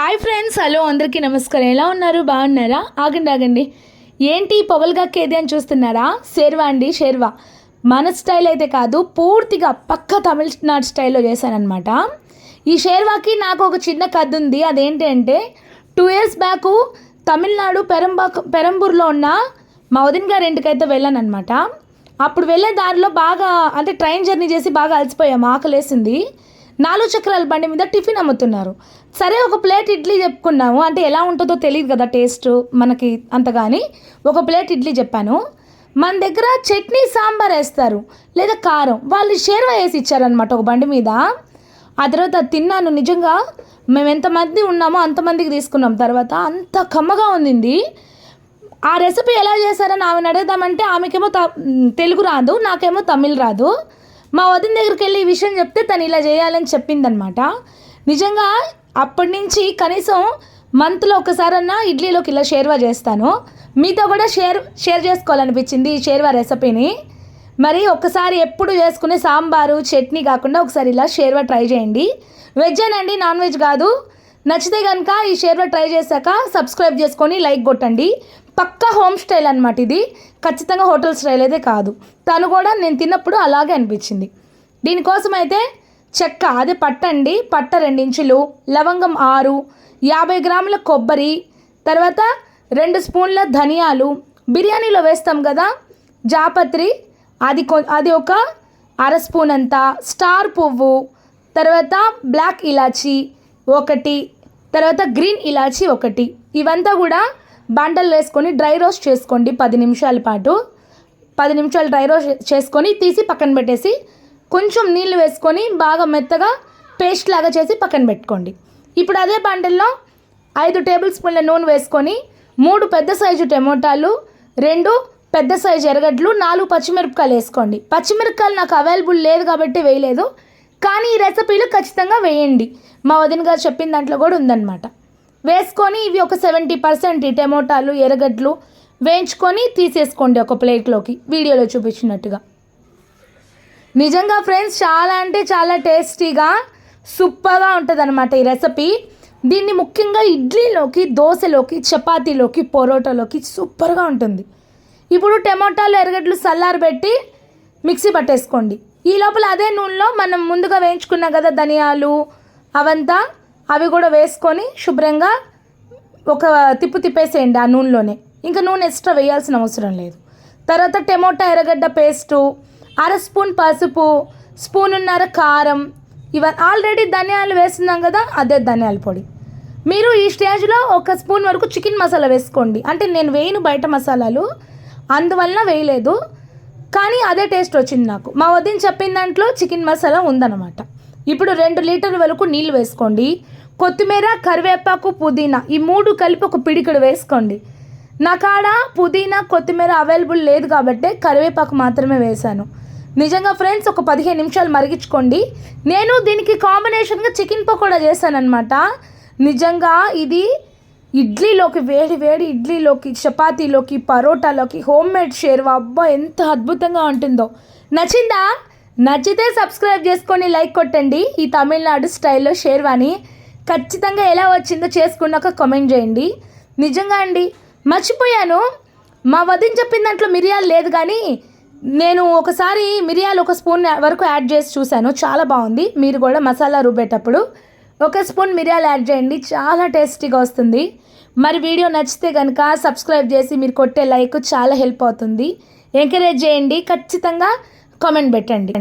Hi friends hello అందరికీ నమస్కారం. ఎలా ఉన్నారు? బాగున్నారా? ఆగండి ఆగండి. ఏంటి పవల్ గక్కేది అని చూస్తున్నారా? షేర్వా అండి షేర్వా. మన స్టైల్ అయితే కాదు పూర్తిగా పక్క తమిళనాడు స్టైల్లో చేశానమాట ఈ షేర్వాకి నాకు ఒక చిన్న కథ ఉంది. అదేంటి అంటే టూ ఇయర్స్ బ్యాక్ తమిళనాడు పెరంబాక్ పెరంబూర్లో ఉన్న మా వదిన్ గారి ఇంటికైతే వెళ్ళానమాట అప్పుడు వెళ్ళే దారిలో బాగా అంటే ట్రైన్ జర్నీ చేసి బాగా అలసిపోయాము ఆకలేసింది. నాలుగు చక్రాల బండి మీద టిఫిన్ అమ్ముతున్నారు. సరే ఒక ప్లేట్ ఇడ్లీ చెప్పుకున్నాము. అంటే ఎలా ఉంటుందో తెలియదు కదా టేస్ట్ మనకి అంతగాని. ఒక ప్లేట్ ఇడ్లీ చెప్పాను. మన దగ్గర చట్నీ సాంబార్ వేస్తారు లేదా కారం. వాళ్ళు షేర్వా వేసి ఇచ్చారనమాట ఒక బండి మీద. ఆ తర్వాత తిన్నాను. నిజంగా మేము ఎంతమంది ఉన్నామో అంతమందికి తీసుకున్నాం. తర్వాత అంత కమ్మగా ఉంది ఆ రెసిపీ ఎలా చేశారని ఆమెను అడుగుదామంటే ఆమెకేమో త తెలుగు రాదు నాకేమో తమిళ్ రాదు. మా వదిన దగ్గరికి వెళ్ళి ఈ విషయం చెప్తే తను ఇలా చేయాలని చెప్పిందనమాట నిజంగా అప్పటి నుంచి కనీసం మంత్లో ఒకసారన్నా ఇడ్లీలోకి ఇలా షేర్వా చేస్తాను. మీతో కూడా షేర్ షేర్ చేసుకోవాలనిపించింది ఈ షేర్వా రెసిపీని. మరి ఒకసారి ఎప్పుడు చేసుకునే సాంబారు చట్నీ కాకుండా ఒకసారి ఇలా షేర్వా ట్రై చేయండి. వెజ్ అనండి నాన్ వెజ్ కాదు. నచ్చితే కనుక ఈ షేర్వా ట్రై చేశాక సబ్స్క్రైబ్ చేసుకొని లైక్ కొట్టండి. పక్కా హోమ్ స్టైల్ అనమాట ఇది. ఖచ్చితంగా హోటల్ స్టైల్ అయితే కాదు. తను కూడా నేను తిన్నప్పుడు అలాగే అనిపించింది. దీనికోసం అయితే చెక్క అది పట్టండి పట్ట రెండించులు లవంగం ఆరు యాభై గ్రాముల కొబ్బరి తర్వాత రెండు స్పూన్ల ధనియాలు. బిర్యానీలో వేస్తాం కదా జాపత్రి అది కొ అది ఒక అర స్పూన్ అంత స్టార్ పువ్వు తర్వాత బ్లాక్ ఇలాచి ఒకటి తర్వాత గ్రీన్ ఇలాచి ఒకటి. ఇవంతా కూడా బండలు వేసుకొని డ్రై రోస్ట్ చేసుకోండి పది నిమిషాల పాటు. పది నిమిషాలు డ్రై రోస్ట్ చేసుకొని తీసి పక్కన పెట్టేసి కొంచెం నీళ్ళు వేసుకొని బాగా మెత్తగా పేస్ట్ లాగా చేసి పక్కన పెట్టుకోండి. ఇప్పుడు అదే బండల్లో ఐదు టేబుల్ స్పూన్ల నూనె వేసుకొని మూడు పెద్ద సైజు టమోటాలు రెండు పెద్ద సైజు ఎరగడ్లు నాలుగు పచ్చిమిరపకాయలు వేసుకోండి. పచ్చిమిరపకాయలు నాకు అవైలబుల్ లేదు కాబట్టి వేయలేదు. కానీ ఈ రెసిపీలు ఖచ్చితంగా వేయండి. మా వదిన గారు చెప్పిన దాంట్లో కూడా ఉందన్నమాట. వేసుకొని ఇవి ఒక సెవెంటీ పర్సెంట్ ఈ టమోటాలు ఎర్రగడ్డలు వేయించుకొని తీసేసుకోండి ఒక ప్లేట్లోకి. వీడియోలో చూపించినట్టుగా. నిజంగా ఫ్రెండ్స్ చాలా అంటే చాలా టేస్టీగా సూపర్గా ఉంటుంది అనమాట ఈ రెసిపీ. దీన్ని ముఖ్యంగా ఇడ్లీలోకి దోశలోకి చపాతీలోకి పొరోటాలోకి సూపర్గా ఉంటుంది. ఇప్పుడు టమాటాలు ఎర్రగడ్డలు పెట్టి మిక్సీ పట్టేసుకోండి. ఈ లోపల అదే నూనెలో మనం ముందుగా వేయించుకున్నాం కదా ధనియాలు అవంతా. అవి కూడా వేసుకొని శుభ్రంగా ఒక తిప్పు తిప్పేసేయండి ఆ నూనెలోనే. ఇంకా నూనె ఎక్స్ట్రా వేయాల్సిన అవసరం లేదు. తర్వాత టమోటా ఎర్రగడ్డ పేస్టు అర స్పూన్ పసుపు స్పూనున్నర కారం ఇవ ఆల్రెడీ ధనియాలు వేస్తున్నాం కదా అదే ధనియాల పొడి. మీరు ఈ స్టేజ్లో ఒక స్పూన్ వరకు చికెన్ మసాలా వేసుకోండి. అంటే నేను వేయను బయట మసాలాలు అందువలన వేయలేదు. కానీ అదే టేస్ట్ వచ్చింది నాకు. మా వదిన చెప్పిన దాంట్లో చికెన్ మసాలా ఉందన్నమాట. ఇప్పుడు రెండు లీటర్ల వరకు నీళ్ళు వేసుకోండి. కొత్తిమీర కరివేపాకు పుదీనా ఈ మూడు కలిపి ఒక పిడికడు వేసుకోండి. నా కాడ పుదీనా కొత్తిమీర అవైలబుల్ లేదు కాబట్టి కరివేపాకు మాత్రమే వేశాను. నిజంగా ఫ్రెండ్స్ ఒక పదిహేను నిమిషాలు మరిగించుకోండి. నేను దీనికి కాంబినేషన్గా చికెన్ పకోడా చేశానమాట నిజంగా ఇది ఇడ్లీలోకి వేడి వేడి ఇడ్లీలోకి చపాతీలోకి పరోటాలోకి హోమ్ మేడ్ షేర్వా అబ్బా ఎంత అద్భుతంగా ఉంటుందో. నచ్చిందా? నచ్చితే సబ్స్క్రైబ్ చేసుకొని లైక్ కొట్టండి. ఈ తమిళనాడు స్టైల్లో షేర్వాణి ఖచ్చితంగా ఎలా వచ్చిందో చేసుకున్నాక కామెంట్ చేయండి. నిజంగా అండి మర్చిపోయాను. మా వదిన చెప్పిన దాంట్లో మిరియాలు లేదు కానీ నేను ఒకసారి మిరియాలు ఒక స్పూన్ వరకు యాడ్ చేసి చూశాను. చాలా బాగుంది. మీరు కూడా మసాలా రుబ్బేటప్పుడు ఒక స్పూన్ మిరియాలు యాడ్ చేయండి. చాలా టేస్టీగా వస్తుంది. మరి వీడియో నచ్చితే కనుక సబ్స్క్రైబ్ చేసి మీరు కొట్టే లైక్ చాలా హెల్ప్ అవుతుంది. ఎంకరేజ్ చేయండి. ఖచ్చితంగా కామెంట్ పెట్టండి.